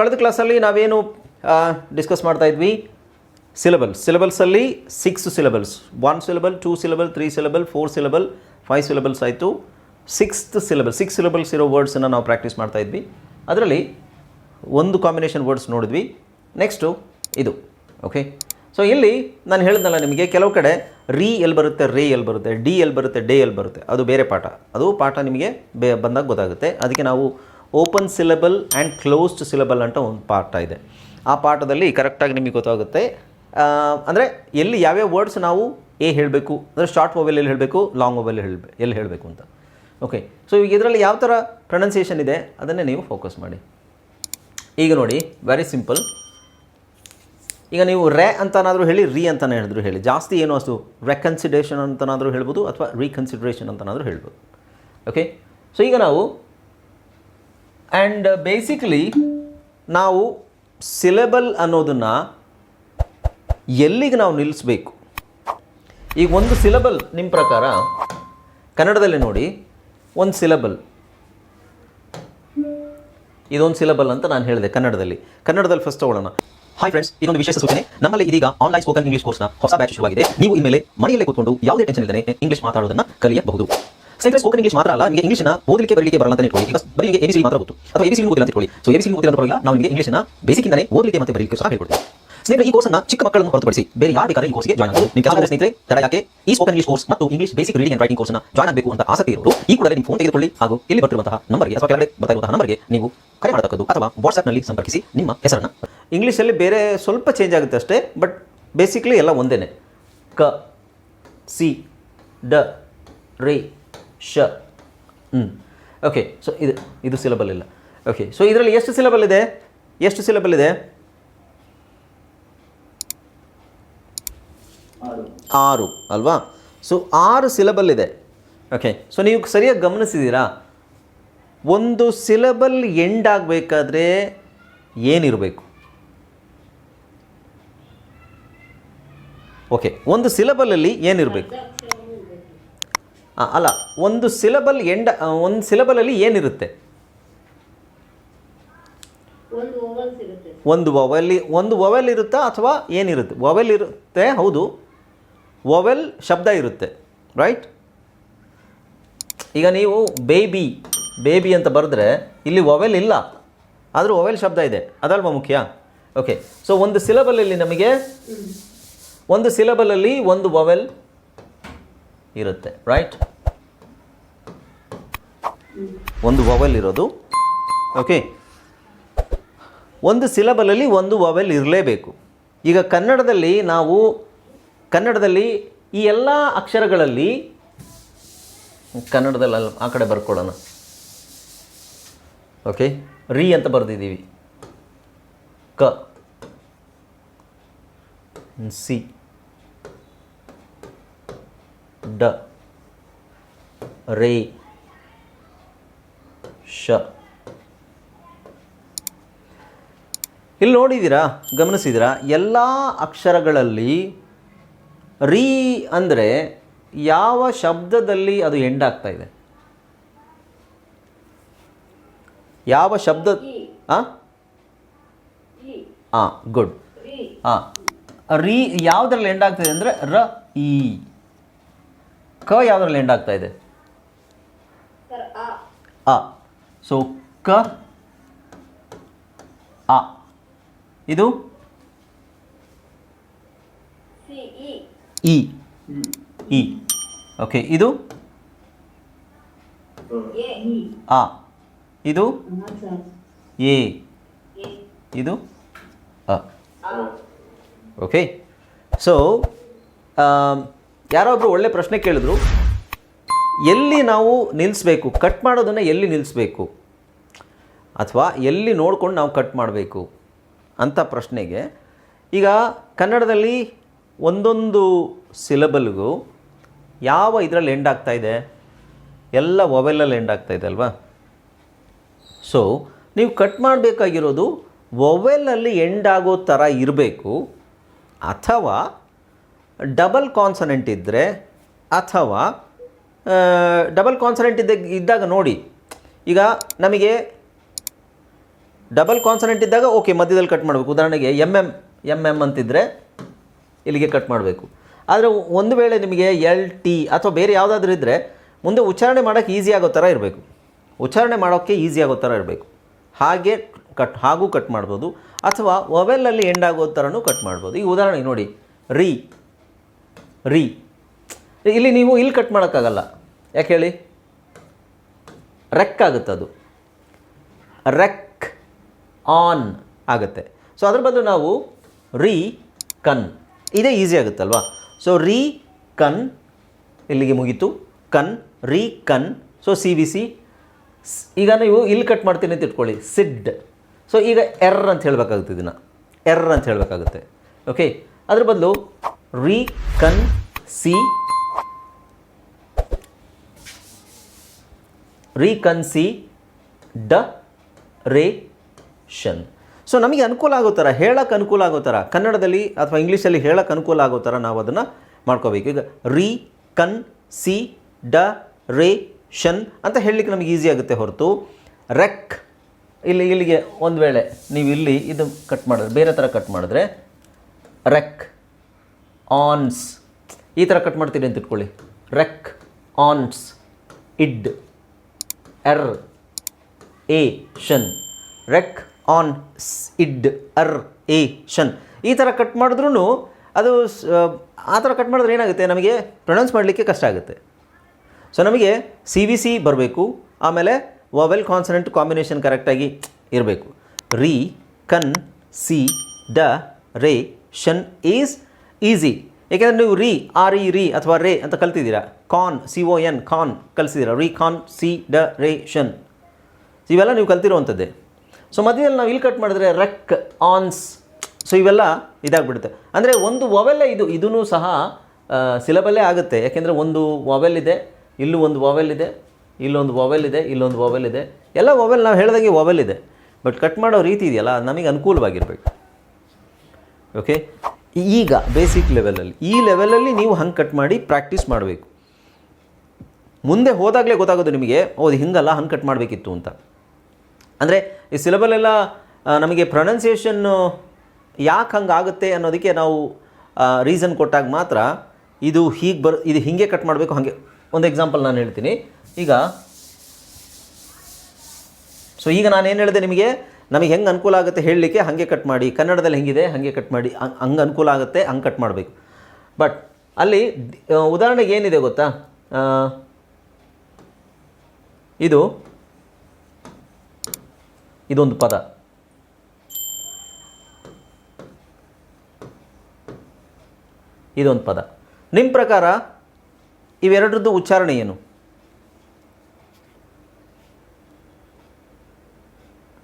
ಕಳೆದ ಕ್ಲಾಸಲ್ಲಿ ನಾವೇನು ಡಿಸ್ಕಸ್ ಮಾಡ್ತಾ ಇದ್ವಿ? Syllable ಸಿಲೆಬಲ್ಸಲ್ಲಿ six syllables one syllable two syllable three syllable four syllable five syllables ಆಯಿತು. ಸಿಕ್ಸ್ತ್ ಸಿಲೆಬಲ್ ಸಿಕ್ಸ್ ಸಿಲೆಬಲ್ಸ್ ಇರೋ ವರ್ಡ್ಸನ್ನು ನಾವು ಪ್ರಾಕ್ಟೀಸ್ ಮಾಡ್ತಾ ಇದ್ವಿ. ಅದರಲ್ಲಿ ಒಂದು ಕಾಂಬಿನೇಷನ್ ವರ್ಡ್ಸ್ ನೋಡಿದ್ವಿ. ನೆಕ್ಸ್ಟು ಇದು. ಓಕೆ ಸೊ ಇಲ್ಲಿ ನಾನು ಹೇಳಿದ್ನಲ್ಲ ನಿಮಗೆ, ಕೆಲವು ಕಡೆ ರೀ ಎಲ್ಲಿ ಬರುತ್ತೆ ರೇ ಎಲ್ಲಿ ಬರುತ್ತೆ ಡಿ ಎಲ್ಲಿ ಬರುತ್ತೆ ಡೇ ಎಲ್ಲಿ ಬರುತ್ತೆ. ಅದು ಬೇರೆ ಪಾಠ. ಅದು ಪಾಠ ನಿಮಗೆ ಬೇ, ಬಂದಾಗ ಗೊತ್ತಾಗುತ್ತೆ. ಅದಕ್ಕೆ ನಾವು open syllable and closed syllable ಅಂತ ಒಂದು ಪಾಠ ಇದೆ. ಆ ಪಾಠದಲ್ಲಿ ಕರೆಕ್ಟಾಗಿ ನಿಮಗೆ ಗೊತ್ತಾಗುತ್ತೆ. ಅಂದರೆ ಎಲ್ಲಿ ಯಾವ್ಯಾವ ವರ್ಡ್ಸ್ ನಾವು ಎ ಹೇಳಬೇಕು, ಅಂದರೆ ಶಾರ್ಟ್ ಮೊಬೈಲ್ ಎಲ್ಲಿ ಹೇಳಬೇಕು, ಲಾಂಗ್ ಮೊಬೈಲ್ ಹೇಳಬೇಕು ಎಲ್ಲಿ ಹೇಳಬೇಕು ಅಂತ. ಓಕೆ, ಸೊ ಈಗ ಇದರಲ್ಲಿ ಯಾವ ಥರ ಪ್ರೊನೌನ್ಸಿಯೇಷನ್ ಇದೆ, ಅದನ್ನೇ ನೀವು ಫೋಕಸ್ ಮಾಡಿ. ಈಗ ನೋಡಿ ವೆರಿ ಸಿಂಪಲ್ ಈಗ ನೀವು ರೆ ಅಂತನಾದರೂ ಹೇಳಿ ರೀ ಅಂತಲೇ ಹೇಳಿದ್ರು ಹೇಳಿ. ಜಾಸ್ತಿ ಏನು ಅಷ್ಟು ರೆಕನ್ಸಿಡೇಷನ್ ಅಂತನಾದರೂ ಹೇಳ್ಬೋದು ಅಥವಾ ರೀಕನ್ಸಿಡ್ರೇಷನ್ ಅಂತನಾದರೂ ಹೇಳ್ಬೋದು. ಓಕೆ ಸೊ ಈಗ ನಾವು ಆ್ಯಂಡ್ ಬೇಸಿಕಲಿ ನಾವು ಸಿಲೆಬಲ್ ಅನ್ನೋದನ್ನು ಎಲ್ಲಿಗೆ ನಾವು ನಿಲ್ಲಿಸಬೇಕು ಈಗ ಒಂದು ಸಿಲೆಬಲ್ ನಿಮ್ಮ ಪ್ರಕಾರ, ಕನ್ನಡದಲ್ಲಿ ನೋಡಿ, ಒಂದು ಸಿಲೆಬಲ್ ಇದೊಂದು ಸಿಲೆಬಲ್ ಅಂತ ನಾನು ಹೇಳಿದೆ ಕನ್ನಡದಲ್ಲಿ. ಕನ್ನಡದಲ್ಲಿ ಫಸ್ಟ್ ತಗೊಳ್ಳೋಣ. ಹಾಯ್ ಫ್ರೆಂಡ್ಸ್ ಇದೊಂದು ವಿಶೇಷ ಸೂಚನೆ. ನಮ್ಮಲ್ಲಿ ಇದೀಗ ಆನ್ಲೈನ್ ಸ್ಪೋಕನ್ ಇಂಗ್ಲಿಷ್ ಕೋರ್ಸ್ನ ಹೊಸ ಬ್ಯಾಚ್ ಶುರುವಾಗಿದೆ. ನೀವು ಇನ್ಮೇಲೆ ಮನೆಯಲ್ಲೇ ಕೂತ್ಕೊಂಡು ಯಾವುದೇ ಟೆನ್ಷನ್ ಇಲ್ಲದೆ ಇಂಗ್ಲಿಷ್ ಮಾತಾಡೋದನ್ನು ಕಲಿಯಬಹುದು. ಸ್ನೇಹಿತರೆ ಸ್ಪೋಕನ್ ಇಂಗ್ಲಿಷ್ ಮಾತ್ರ ಅಲ್ಲ ನಿಮಗೆ ಇಂಗ್ಲಿಷ್ನ ಓದಲಿಕ್ಕೆ, ಬರಲಿಕ್ಕೆ ಬರಲ್ಲ ಅಂತ ಇಟ್ಕೊಳ್ಳಿ. ಬರೀ ನಿಮಗೆ ಎಬಿಸಿ ಮಾತ್ರ ಗೊತ್ತು. ಅಥವಾ ಎಬಿಸಿ ಓದಿಲ್ಲ ಅಂತ ಇಟ್ಕೊಳ್ಳಿ. ಸೊ ಎಬಿಸಿ ಓದಿಲ್ಲ ಅಂತ ನಾವು ನಿಮಗೆ ಇಂಗ್ಲಿಷ್ನ ಬೇಸಿಕ್ ಇಂದಾನೆ ಓದಲಿಕ್ಕೆ ಮತ್ತೆ ಬರಲಿಕ್ಕೆ ಸಹ ಹೇಳ್ಕೊಡ್ತೀವಿ. ಸ್ನೇಹಿತರೆ, ಈ ಕೋರ್ಸ್ನ ಚಿಕ್ಕ ಮಕ್ಕಳನ್ನು ಹೊರತುಪಡಿಸಿ ಬೇರೆ ಯಾರು ಬೇಕಾದ್ರೆ ಈ ಕೋರ್ಸ್ಗೆ ಜಾಯ್ನ್ ಆಗಬಹುದು ನಿಮ್ಮ ಕೆಲವು ಸ್ನೇಹಿತರೆ, ತಡ ಯಾಕೆ? ಈ ಸ್ಪೋಕನ್ ಇಂಗ್ಲಿಷ್ ಕೋರ್ಸ್ ಮತ್ತು English basic reading and writing ಕೋರ್ಸ್ನ ಜಾಯ್ನ್ ಆಗಬೇಕು ಅಂತ ಆಸಕ್ತಿ ಇರೋರು, ಈ ಕೂಡಲೇ ನಿಮ್ಮ ಫೋನ್ ತೆಗೆದುಕೊಳ್ಳಿ ಹಾಗೂ ಇಲ್ಲಿ ಬರ್ತಿರುವಂತಹ ನಂಬರ್ಗೆ ಅಥವಾ ಕೆಳಗಡೆ ಬರ್ತಾ ಇರುವಂತಹ ನಂಬರ್ಗೆ ನೀವು ಕರೆ ಮಾಡತಕ್ಕದ್ದು ಅಥವಾ ವಾಟ್ಸ್ಆಪ್ನಲ್ಲಿ ಸಂಪರ್ಕಿಸಿ ನಿಮ್ಮ ಹೆಸರನ್ನು. ಇಂಗ್ಲೀಷಲ್ಲಿ ಬೇರೆ ಸ್ವಲ್ಪ ಚೇಂಜ್ ಆಗುತ್ತೆ ಅಷ್ಟೇ ಬಟ್ ಬೇಸಿಕ್ಲಿ ಎಲ್ಲ ಒಂದೇನೆ. ಕ, ಸಿ, ಡ, ರೇ. ಶ. ಹ್ಞೂ ಓಕೆ ಸೊ ಇದು ಇದು ಸಿಲೆಬಲ್ ಇಲ್ಲ. ಓಕೆ ಸೊ ಇದರಲ್ಲಿ ಎಷ್ಟು ಸಿಲೆಬಲ್ ಇದೆ? ಎಷ್ಟು ಸಿಲೆಬಲ್ ಇದೆ? ಆರು. ಅಲ್ವಾ? ಸೊ ಆರು ಸಿಲೆಬಲ್ ಇದೆ. ಓಕೆ ಸೊ ನೀವು ಸರಿಯಾಗಿ ಗಮನಿಸಿದ್ದೀರಾ ಒಂದು ಸಿಲೆಬಲ್ ಎಂಡ್ ಆಗಬೇಕಾದ್ರೆ ಏನಿರಬೇಕು? ಓಕೆ ಒಂದು ಸಿಲೆಬಲಲ್ಲಿ ಏನಿರಬೇಕು? ಅಲ್ಲ ಒಂದು ಸಿಲೆಬಲ್ ಎಂಡ್ ಒಂದು ಸಿಲೆಬಲಲ್ಲಿ ಏನಿರುತ್ತೆ? ಒಂದು ಒವೆಲ್ಲಿ ಒಂದು ಒವೆಲ್ ವೊವೆಲ್ ಇರುತ್ತಾ ಅಥವಾ ಏನಿರುತ್ತೆ? ಒವೆಲ್ ಇರುತ್ತೆ ಹೌದು. ಒವೆಲ್ ಶಬ್ದ ಇರುತ್ತೆ ರೈಟ್ ಈಗ ನೀವು ಬೇಬಿ ಬೇಬಿ ಅಂತ ಬರೆದ್ರೆ ಇಲ್ಲಿ ಒವೆಲ್ ಇಲ್ಲ. ಆದರೂ ಒವೆಲ್ ಶಬ್ದ ಇದೆ. ಅದಲ್ವಾ ಮುಖ್ಯ? ಓಕೆ ಸೊ ಒಂದು ಸಿಲಬಲಲ್ಲಿ ನಮಗೆ ಒಂದು ಸಿಲಬಲಲ್ಲಿ ಒಂದು ಒವೆಲ್ ಇರುತ್ತೆ ರೈಟ್ ಒಂದು ವವೆಲ್ ಇರೋದು. ಓಕೆ ಒಂದು ಸಿಲಬಲಲ್ಲಿ ಒಂದು ವವೆಲ್ ಇರಲೇಬೇಕು. ಈಗ ಕನ್ನಡದಲ್ಲಿ ನಾವು ಕನ್ನಡದಲ್ಲಿ ಈ ಎಲ್ಲ ಅಕ್ಷರಗಳಲ್ಲಿ ಕನ್ನಡದಲ್ಲಿ ಅಲ್ಲಿ, ಆ ಕಡೆ ಬರ್ಕೊಡೋಣ ಓಕೆ ರೀ ಅಂತ ಬರೆದಿದ್ದೀವಿ. ಕ. ಸಿ. ಡ. ರೇ. ಶ. ಇಲ್ಲಿ ನೋಡಿದ್ದೀರಾ ಗಮನಿಸಿದ್ದೀರಾ ಎಲ್ಲ ಅಕ್ಷರಗಳಲ್ಲಿ ರೀ ಅಂದರೆ ಯಾವ ಶಬ್ದದಲ್ಲಿ ಅದು ಎಂಡ್ ಆಗ್ತಾ ಇದೆ? ಯಾವ ಶಬ್ದ ಆ? ಹಾಂ ಇ ಹಾಂ ಗುಡ್ ಹಾಂ ರೀ ಯಾವುದ್ರಲ್ಲಿ ಎಂಡ್ ಆಗ್ತಾ ಇದೆ ಅಂದರೆ ರ ಈ. ಕ ಯಾವುದ್ರಲ್ಲಿ ಎಂಡ್ ಆಗ್ತಾ ಇದೆ? ಆ. ಸೊ ಕ ಅ. ಇದು? ಇ. ಇ. ಓಕೆ ಇದು? ಎ ಆ ಇದು? ಎ. ಇದು? ಅ. ಓಕೆ ಸೊ ಯಾರೊಬ್ಬರು ಒಳ್ಳೆ ಪ್ರಶ್ನೆ ಕೇಳಿದ್ರು. ಎಲ್ಲಿ ನಾವು ನಿಲ್ಲಿಸ್ಬೇಕು ಕಟ್ ಮಾಡೋದನ್ನು ಎಲ್ಲಿ ನಿಲ್ಲಿಸ್ಬೇಕು ಅಥವಾ ಎಲ್ಲಿ ನೋಡ್ಕೊಂಡು ನಾವು ಕಟ್ ಮಾಡಬೇಕು? ಅಂತ ಪ್ರಶ್ನೆಗೆ, ಈಗ ಕನ್ನಡದಲ್ಲಿ ಒಂದೊಂದು ಸಿಲಬಲ್ಗೂ ಯಾವ ಇದರಲ್ಲಿ ಎಂಡ್ ಆಗ್ತಾ ಇದೆ? ಎಲ್ಲ ವೊವೆಲಲ್ಲಿ ಎಂಡ್ ಆಗ್ತಾ ಇದೆ ಅಲ್ವಾ? ಸೊ ನೀವು ಕಟ್ ಮಾಡಬೇಕಾಗಿರೋದು ವೊವೆಲಲ್ಲಿ ಎಂಡ್ ಆಗೋ ಥರ ಇರಬೇಕು, ಅಥವಾ ಡಬಲ್ ಕಾನ್ಸನೆಂಟ್ ಇದ್ದರೆ ಅಥವಾ ಡಬಲ್ ಕಾನ್ಸನೆಂಟ್ ಇದ್ದ, ಇದ್ದಾಗ ನೋಡಿ. ಈಗ ನಮಗೆ ಡಬಲ್ ಕಾನ್ಸನೆಂಟ್ ಇದ್ದಾಗ ಓಕೆ ಮಧ್ಯದಲ್ಲಿ ಕಟ್ ಮಾಡಬೇಕು. ಉದಾಹರಣೆಗೆ ಎಂ ಎಂ ಎಂ ಎಂ ಅಂತಿದ್ದರೆ ಇಲ್ಲಿಗೆ ಕಟ್ ಮಾಡಬೇಕು. ಆದರೆ ಒಂದು ವೇಳೆ ನಿಮಗೆ ಎಲ್ ಟಿ ಅಥವಾ ಬೇರೆ ಯಾವುದಾದ್ರೂ ಇದ್ದರೆ ಮುಂದೆ ಉಚ್ಚಾರಣೆ ಮಾಡೋಕ್ಕೆ ಈಸಿ ಆಗೋ ಥರ ಇರಬೇಕು. ಉಚ್ಚಾರಣೆ ಮಾಡೋಕ್ಕೆ ಈಸಿ ಆಗೋ ಥರ ಇರಬೇಕು. ಹಾಗೆ ಕಟ್ ಹಾಗೂ ಕಟ್ ಮಾಡ್ಬೋದು. ಅಥವಾ ಒವೆಲ್ಲಲ್ಲಿ ಎಂಡ್ ಆಗೋ ಥರನೂ ಕಟ್ ಮಾಡ್ಬೋದು. ಈಗ ಉದಾಹರಣೆಗೆ ನೋಡಿ. ರೀ. ರೀ. ಇಲ್ಲಿ ನೀವು ಇಲ್ಲಿ ಕಟ್ ಮಾಡೋಕ್ಕಾಗಲ್ಲ. ಯಾಕೆ ಹೇಳಿ? ರೆಕ್ ಆಗುತ್ತೆ ಅದು. ರೆಕ್ ಆನ್ ಆಗುತ್ತೆ. ಸೊ ಅದ್ರ ಬದಲು ನಾವು ರೀ ಕನ್ ಇದೇ ಈಸಿ ಆಗುತ್ತಲ್ವಾ? ಸೊ ರೀ ಕನ್ ಇಲ್ಲಿಗೆ ಮುಗೀತು. ಕನ್ ರೀ ಕನ್ ಸೊ ಸಿ ವಿ ಸಿ, ಈಗ ನೀವು ಇಲ್ಲಿ ಕಟ್ ಮಾಡ್ತೀನಿ ಅಂತ ಇಟ್ಕೊಳ್ಳಿ. ಸಿಡ್ ಸೊ ಈಗ ಎರ್ ಅಂತ ಹೇಳಬೇಕಾಗುತ್ತೆ ಇದನ್ನು. ಎರ್ ಅಂತ ಹೇಳಬೇಕಾಗುತ್ತೆ. ಓಕೆ ಅದ್ರ ಬದಲು ರೀ ಕನ್ ಸಿ ರೀಕನ್ಸಿ ಡ ರೇಷನ್ ಸೊ ನಮಗೆ ಅನುಕೂಲ ಆಗೋ ಥರ, ಹೇಳಕ್ಕೆ ಅನುಕೂಲ ಆಗೋ ಥರ, ಕನ್ನಡದಲ್ಲಿ ಅಥವಾ ಇಂಗ್ಲೀಷಲ್ಲಿ ಹೇಳಕ್ಕೆ ಅನುಕೂಲ ಆಗೋ ಥರ ನಾವು ಅದನ್ನು ಮಾಡ್ಕೋಬೇಕು. ಈಗ ರೀ ಕನ್ ಸಿ ಡ ರೇ ಷನ್ ಅಂತ ಹೇಳಲಿಕ್ಕೆ ನಮಗೆ ಈಸಿ ಆಗುತ್ತೆ ಹೊರತು. ರೆಕ್ ಇಲ್ಲಿ, ಇಲ್ಲಿಗೆ ಒಂದು ವೇಳೆ ನೀವು ಇಲ್ಲಿ ಇದು ಕಟ್ ಮಾಡಿದ್ರೆ, ಬೇರೆ ಥರ ಕಟ್ ಮಾಡಿದ್ರೆ ರೆಕ್ ಆನ್ಸ್ ಈ ಥರ ಕಟ್ ಮಾಡ್ತೀರಿ ಅಂತ ಇಟ್ಕೊಳ್ಳಿ. ರೆಕ್ ons ಇಡ್ air A ಶನ್ wreck on ಇಡ್ R A ಶನ್ ಈ ಥರ ಕಟ್ ಮಾಡಿದ್ರೂ ಅದು ಆ ಥರ ಕಟ್ ಮಾಡಿದ್ರೆ ಏನಾಗುತ್ತೆ? ನಮಗೆ ಪ್ರೊನೌನ್ಸ್ ಮಾಡಲಿಕ್ಕೆ ಕಷ್ಟ ಆಗುತ್ತೆ. ಸೊ ನಮಗೆ ಸಿ ವಿ ಸಿ ಬರಬೇಕು. ಆಮೇಲೆ ವವೆಲ್ ಕಾನ್ಸನೆಂಟ್ ಕಾಂಬಿನೇಷನ್ ಕರೆಕ್ಟಾಗಿ ಇರಬೇಕು. ರೀ ಕನ್ ಸಿ ಡ ರೇ ಶನ್ ಈಸ್ ಈಸಿ ಏಕೆಂದರೆ ನೀವು ರೀ ಆರ್ ಇ ರೀ ಅಥವಾ ರೇ ಅಂತ ಕಲ್ತಿದ್ದೀರಾ? Con C O N con ಕಲಿಸಿದಿರ ರೀಕಾನ್ C ಡ ರೇ ಶನ್ ಇವೆಲ್ಲ ನೀವು ಕಲ್ತಿರುವಂಥದ್ದೇ. ಸೊ ಮಧ್ಯದಲ್ಲಿ ನಾವು ಇಲ್ಲಿ ಕಟ್ ಮಾಡಿದ್ರೆ ರೆಕ್ ಆನ್ಸ್ ಸೊ ಇವೆಲ್ಲ ಇದಾಗ್ಬಿಡುತ್ತೆ. ಅಂದರೆ ಒಂದು ವವೆಲ್ಲೇ ಇದು ಇದೂ ಸಹ ಸಿಲಬಲ್ಲೇ ಆಗುತ್ತೆ. ಯಾಕೆಂದರೆ ಒಂದು ವವೆಲ್ ಇದೆ, ಇಲ್ಲೂ ಒಂದು ವವೆಲ್ ಇದೆ ಇಲ್ಲೊಂದು ವವೆಲ್ ಇದೆ ಇಲ್ಲೊಂದು ವವೆಲ್ ಇದೆ. ಎಲ್ಲ ವವೆಲ್ ನಾವು ಹೇಳ್ದಂಗೆ ವವೆಲ್ ಇದೆ. ಬಟ್ ಕಟ್ ಮಾಡೋ ರೀತಿ ಇದೆಯಲ್ಲ ನಮಗೆ ಅನುಕೂಲವಾಗಿರಬೇಕು. ಓಕೆ ಈಗ ಬೇಸಿಕ್ ಲೆವೆಲಲ್ಲಿ ಈ ಲೆವೆಲಲ್ಲಿ ನೀವು ಹಂಗೆ ಕಟ್ ಮಾಡಿ ಪ್ರಾಕ್ಟೀಸ್ ಮಾಡಬೇಕು. ಮುಂದೆ ಹೋದಾಗಲೇ ಗೊತ್ತಾಗೋದು ನಿಮಗೆ ಓದು ಹಿಂಗಲ್ಲ, ಹಂಗೆ ಕಟ್ ಮಾಡಬೇಕಿತ್ತು ಅಂತ. ಅಂದರೆ ಈ ಸಿಲಬಲೆಲ್ಲ ನಮಗೆ ಪ್ರೊನೌನ್ಸಿಯೇಷನ್ನು ಯಾಕೆ ಹಂಗೆ ಆಗುತ್ತೆ ಅನ್ನೋದಕ್ಕೆ ನಾವು ರೀಸನ್ ಕೊಟ್ಟಾಗ ಮಾತ್ರ ಇದು ಹೀಗೆ ಬರ್, ಇದು ಹೀಗೆ ಕಟ್ ಮಾಡಬೇಕು, ಹಾಗೆ. ಒಂದು ಎಕ್ಸಾಂಪಲ್ ನಾನು ಹೇಳ್ತೀನಿ. ಈಗ ಸೊ ಈಗ ನಾನು ಏನು ಹೇಳಿದೆ ನಿಮಗೆ? ನಮಗೆ ಹೆಂಗೆ ಅನುಕೂಲ ಆಗುತ್ತೆ ಹೇಳಲಿಕ್ಕೆ ಹಾಗೆ ಕಟ್ ಮಾಡಿ, ಕನ್ನಡದಲ್ಲಿ ಹೆಂಗಿದೆ, ಹಾಗೆ ಕಟ್ ಮಾಡಿ, ಹಂಗೆ ಅನುಕೂಲ ಆಗುತ್ತೆ, ಹಂಗೆ ಕಟ್ ಮಾಡಬೇಕು. ಬಟ್ ಅಲ್ಲಿ ಉದಾಹರಣೆಗೆ ಏನಿದೆ ಗೊತ್ತಾ? ಇದು ಇದೊಂದು ಪದ. ಇದೊಂದು ಪದ. ನಿಮ್ಮ ಪ್ರಕಾರ ಇವೆರಡರದ್ದು ಉಚ್ಚಾರಣೆ ಏನು?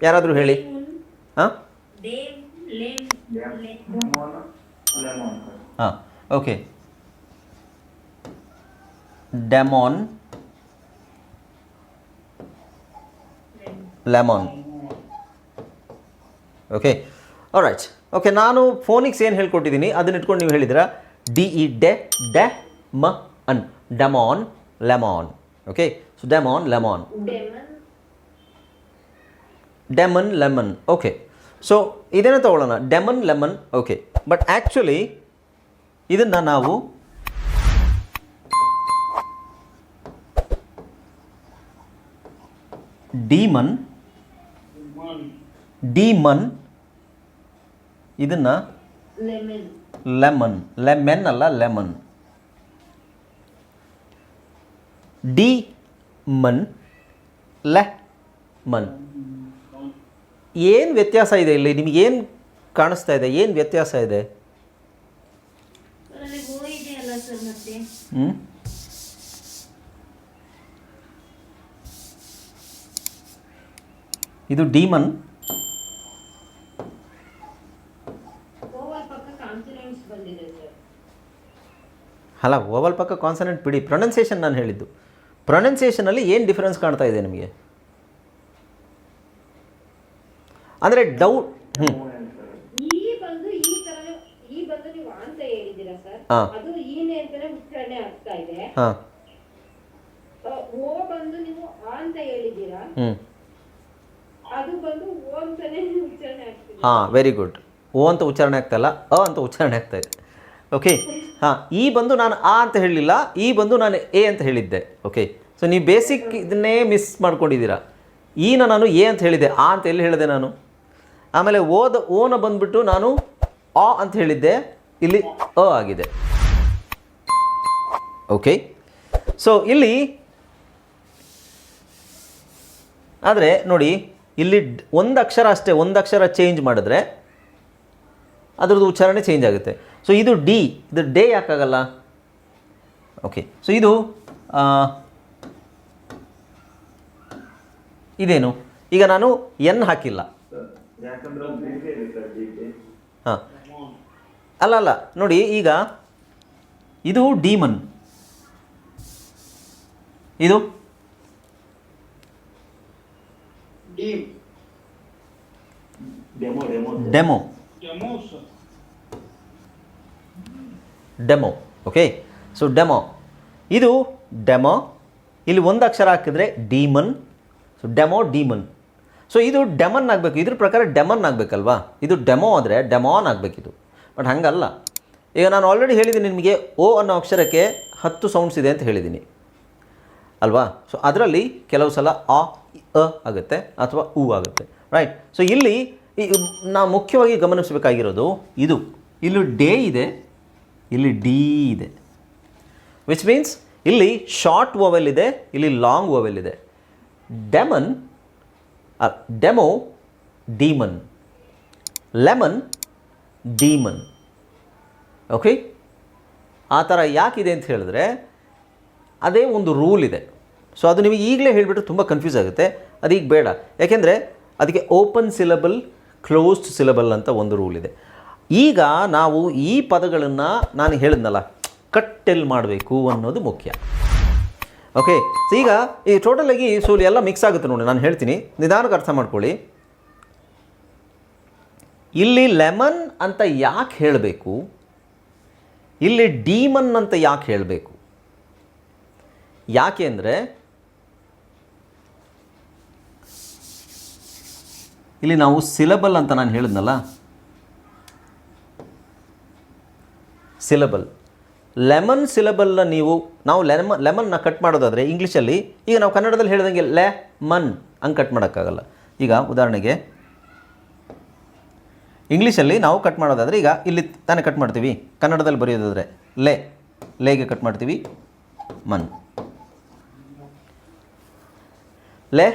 ಯಾರಾದರೂ ಹೇಳಿ. ಹಾಂ? ದೇವ್ ಲೇಮ್ ಹಾಂ okay demon lemon okay right okay ನಾನು ಫೋನಿಕ್ಸ್ ಏನು ಹೇಳ್ಕೊಟ್ಟಿದ್ದೀನಿ ಅದನ್ನ ಇಟ್ಕೊಂಡು ನೀವು ಹೇಳಿದ್ರ ಡಿ ಇ ಡೆ ಡೆ ಮ ಅನ್ demon lemon okay so demon lemon demon lemon okay so ಇದೇನೇ ತಗೊಳ್ಳೋಣ. Demon lemon okay but actually ಇದನ್ನು ನಾವು ಡಿಮನ್ ಡಿಮನ್, ಇದನ್ನು ಲೆಮನ್ ಲೆಮನ್ ಅಲ್ಲ ಲೆಮನ್. ಡಿ ಮನ್ ಲೆ ಮನ್ ಏನು ವ್ಯತ್ಯಾಸ ಇದೆ ಇಲ್ಲಿ? ನಿಮಗೇನು ಕಾಣಿಸ್ತಾ ಇದೆ? ಏನು ವ್ಯತ್ಯಾಸ ಇದೆ? ಇದು ಡಿಮನ್ ಅಲ್ಲ ಓವಲ್ ಪಕ್ಕ ಕಾನ್ಸನೆಂಟ್ ಬಿಡಿ. ಪ್ರೊನೌನ್ಸಿಯೇಷನ್ ನಾನು ಹೇಳಿದ್ದು. ಪ್ರೊನೌನ್ಸಿಯೇಷನಲ್ಲಿ ಏನು ಡಿಫ್ರೆನ್ಸ್ ಕಾಣ್ತಾ ಇದೆ ನಿಮಗೆ? ಅಂದರೆ ಡೌಟ್ ಹ್ಞೂ ಹಾಂ. ಆಗ್ತಿದೆ. ಹಾಂ ವೆರಿ ಗುಡ್ ಓ ಅಂತ ಉಚ್ಚಾರಣೆ ಆಗ್ತಾ ಇಲ್ಲ ಅ ಅಂತ ಉಚ್ಚಾರಣೆ ಆಗ್ತಾ ಇದೆ. ಓಕೆ ಹಾಂ ಈ ಬಂದು ನಾನು ಆ ಅಂತ ಹೇಳಲಿಲ್ಲ ಈ ಬಂದು ನಾನು ಎ ಅಂತ ಹೇಳಿದ್ದೆ. ಓಕೆ ಸೊ ನೀವು ಬೇಸಿಕ್ ಇದನ್ನೇ ಮಿಸ್ ಮಾಡ್ಕೊಂಡಿದ್ದೀರಾ. ಈನ ನಾನು ಎ ಅಂತ ಹೇಳಿದ್ದೆ. ಆ ಅಂತ ಎಲ್ಲಿ ಹೇಳಿದೆ ನಾನು? ಆಮೇಲೆ ಓದ ಓನ ಬಂದ್ಬಿಟ್ಟು ನಾನು ಆ ಅಂತ ಹೇಳಿದ್ದೆ. ಇಲ್ಲಿ ಅ ಆಗಿದೆ. ಓಕೆ ಸೊ ಇಲ್ಲಿ ಆದರೆ ನೋಡಿ, ಇಲ್ಲಿ ಒಂದು ಅಕ್ಷರ ಅಷ್ಟೇ, ಒಂದು ಅಕ್ಷರ ಚೇಂಜ್ ಮಾಡಿದ್ರೆ ಅದರದ್ದು ಉಚ್ಚಾರಣೆ ಚೇಂಜ್ ಆಗುತ್ತೆ. ಸೊ ಇದು ಡಿ ಇದು ಡೇ ಯಾಕಾಗಲ್ಲ? ಓಕೆ ಸೊ ಇದು ಆ, ಇದೇನು? ಈಗ ನಾನು ಎನ್ ಹಾಕಿಲ್ಲ. ಹಾಂ. ಅಲ್ಲ ಅಲ್ಲ. ನೋಡಿ ಈಗ ಇದು ಡಿಮನ್ ಇದು? Demo demo okay so demo ಇದು ಡೆಮೋ ಇಲ್ಲಿ ಒಂದು ಅಕ್ಷರ ಹಾಕಿದ್ರೆ demon so demo demon so ಇದು ಡೆಮನ್ ಆಗಬೇಕು. ಇದ್ರ ಪ್ರಕಾರ ಡೆಮನ್ ಆಗಬೇಕಲ್ವಾ? ಇದು ಡೆಮೋ ಆದರೆ ಡೆಮಾನ್ ಆಗಬೇಕಿದು. ಬಟ್ ಹಂಗಲ್ಲ. ಈಗ ನಾನು ಆಲ್ರೆಡಿ ಹೇಳಿದ್ದೀನಿ ನಿಮಗೆ ಓ ಅನ್ನೋ ಅಕ್ಷರಕ್ಕೆ ಹತ್ತು ಸೌಂಡ್ಸ್ ಇದೆ ಅಂತ ಹೇಳಿದ್ದೀನಿ. ಅಲ್ವಾ? ಸೊ ಅದರಲ್ಲಿ ಕೆಲವು ಸಲ ಆ ಅ ಆಗುತ್ತೆ ಅಥವಾ ಉ ಆಗುತ್ತೆ. ರೈಟ್ ಸೊ ಇಲ್ಲಿ ನಾವು ಮುಖ್ಯವಾಗಿ ಗಮನಿಸಬೇಕಾಗಿರೋದು ಇದು. ಇಲ್ಲಿ ಡೇ ಇದೆ. ಇಲ್ಲಿ ಡಿ ಇದೆ. ವಿಚ್ ಮೀನ್ಸ್ ಇಲ್ಲಿ ಶಾರ್ಟ್ ಓವೆಲ್ ಇದೆ, ಇಲ್ಲಿ ಲಾಂಗ್ ಓವೆಲ್ ಇದೆ. Demon demo demon lemon demon okay ಆ ಥರ ಯಾಕಿದೆ ಅಂತ ಹೇಳಿದ್ರೆ ಅದೇ ಒಂದು ರೂಲ್ ಇದೆ. ಸೊ ಅದು ನಿಮಗೆ ಈಗಲೇ ಹೇಳಿಬಿಟ್ರೆ ತುಂಬ ಕನ್ಫ್ಯೂಸ್ ಆಗುತ್ತೆ. ಅದೀಗ ಬೇಡ. ಯಾಕೆಂದರೆ ಅದಕ್ಕೆ ಓಪನ್ ಸಿಲಬಲ್ ಕ್ಲೋಸ್ಡ್ ಸಿಲಬಲ್ ಅಂತ ಒಂದು ರೂಲ್ ಇದೆ. ಈಗ ನಾವು ಈ ಪದಗಳನ್ನು ನಾನು ಹೇಳಿದ್ನಲ್ಲ, ಕಟ್ಟೆಲ್ ಮಾಡಬೇಕು ಅನ್ನೋದು ಮುಖ್ಯ. ಓಕೆ ಈಗ ಈ ಟೋಟಲಾಗಿ ಸೊ ಎಲ್ಲ ಮಿಕ್ಸ್ ಆಗುತ್ತೆ ನೋಡಿ, ನಾನು ಹೇಳ್ತೀನಿ. ನಿಧಾನಕ್ಕೆ ಅರ್ಥ ಮಾಡ್ಕೊಳ್ಳಿ. ಇಲ್ಲಿ ಲೆಮನ್ ಅಂತ ಯಾಕೆ ಹೇಳಬೇಕು? ಇಲ್ಲಿ ಡೀಮನ್ ಅಂತ ಯಾಕೆ ಹೇಳಬೇಕು? ಯಾಕೆ ಅಂದರೆ, ಇಲ್ಲಿ ನಾವು ಸಿಲಬಲ್ ಅಂತ ನಾನು ಹೇಳಿದ್ನಲ್ಲ ಸಿಲಬಲ್ ಲೆಮನ್ ಸಿಲಬಲ್ನ ನೀವು, ನಾವು ಲೆಮ ಲೆಮನ್ನ ಕಟ್ ಮಾಡೋದಾದರೆ ಇಂಗ್ಲೀಷಲ್ಲಿ ಈಗ ನಾವು ಕನ್ನಡದಲ್ಲಿ ಹೇಳಿದಂಗೆ ಲೆ, ಮನ್ ಹಂಗೆ ಕಟ್ ಮಾಡೋಕ್ಕಾಗಲ್ಲ. ಈಗ ಉದಾಹರಣೆಗೆ ಇಂಗ್ಲೀಷಲ್ಲಿ ನಾವು ಕಟ್ ಮಾಡೋದಾದರೆ ಈಗ ಇಲ್ಲಿ ತಾನೇ ಕಟ್ ಮಾಡ್ತೀವಿ. ಕನ್ನಡದಲ್ಲಿ ಬರೆಯೋದಾದರೆ ಲೆ, ಲೇಗೆ ಕಟ್ ಮಾಡ್ತೀವಿ ಮನ್. ಲೆ